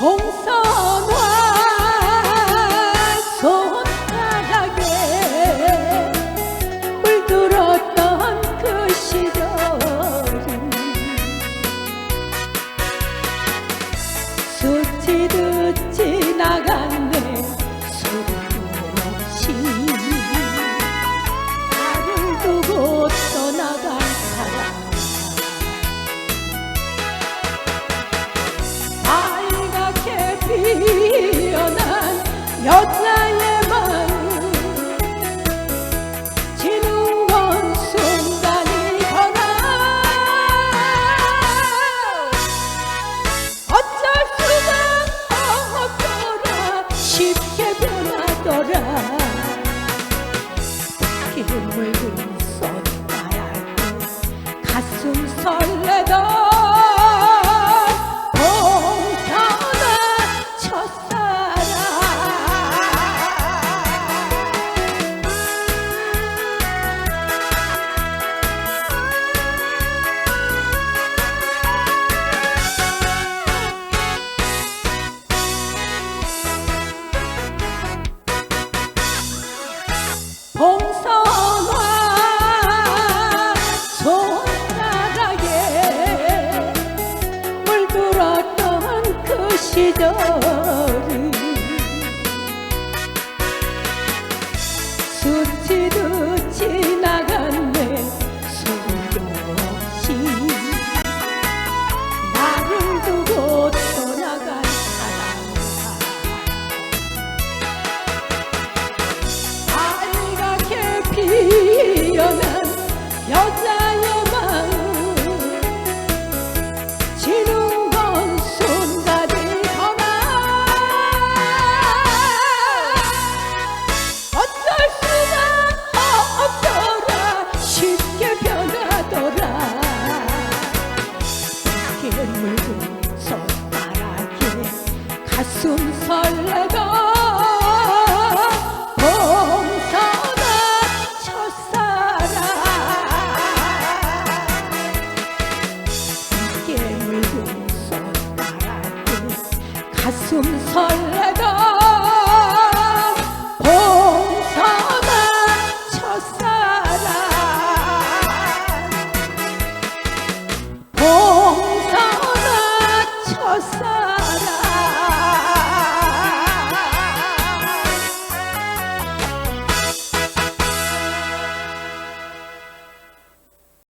동선화 손가락에 물들었던 그 시절은 스치듯 지나갔 마음 지는 건 순간이거나 어쩔 수가 없더라. 쉽게 변하더라. 든손 시절은 스치듯 가슴 설레던 봉선아 첫사랑. 물든 손가락에 가슴 설레던